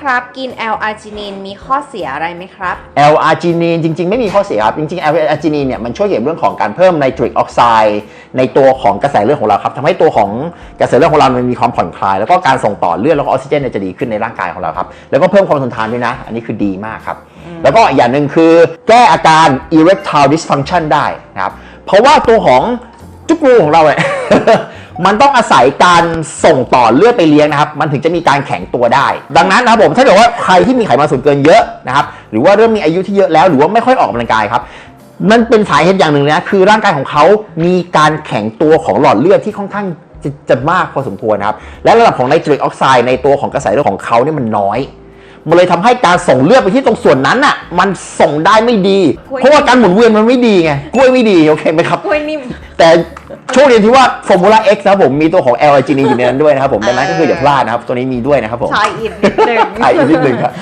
ครับ กินแอลอาร์จินินมีข้อเสียอะไรไหมครับแอลอาร์จินีนจริง ๆ ไม่มีข้อเสียครับ จริงๆแอลอาร์จินีนเนี่ยมันช่วยเกี่ยวกับเรื่องของการเพิ่มไนตริกออกไซด์ในตัวของกระแสเลือดของเราครับทำให้ตัวของกระแสเลือดของเรามันมีความผ่อนคลาย แล้วก็การส่งต่อเลือดแล้วก็ออกซิเจนเนี่ยจะดีขึ้นในร่างกายของเราครับ แล้วก็เพิ่มความทนทานด้วยนะ อันนี้คือดีมากครับ แล้วก็อีกอย่างหนึ่งคือแก้อาการ erectile dysfunction ได้นะครับเพราะว่าตัวของจุกรูของเราเนี่ย มันต้องอาศัยการส่งต่อเลือดไปเลี้ยงนะครับ มันถึงจะมีการแข็งตัวได้ ดังนั้นนะครับผมถ้าเกิดว่าใครที่มีไขมันส่วนเกินเยอะนะครับหรือว่าเริ่มมีอายุที่เยอะแล้วหรือว่าไม่ค่อยออกกำลังกายครับมันเป็นสาเหตุอย่างหนึ่งเลยนะคือร่างกายของเขามีการแข็งตัวของหลอดเลือดที่ค่อนข้างจะจะมากพอสมควรนะครับ และระดับของไนตริกออกไซด์ในตัวของกระแสเลือดของเขาเนี่ยมันน้อย มันเลยทำให้การส่งเลือดไปที่ตรงส่วนนั้นอะ มันส่งได้ไม่ดีกล้วยเพราะว่าการหมุนเวียนมันไม่ดีไงกล้วยไม่ดีโอเคไหมครับกล้วยนิ่มแต่ โชคดีที่ว่าฟอร์มูล่า X นะครับผมมีตัวของ L อ g จีนีอยู่ในนั้นด้วยนะครับผมดังนั้นก็คืออย่าพลาดนะครับ ตัวนี้มีด้วยนะครับผมชายอินนิดนึงใช่อีกนิดนึงครับ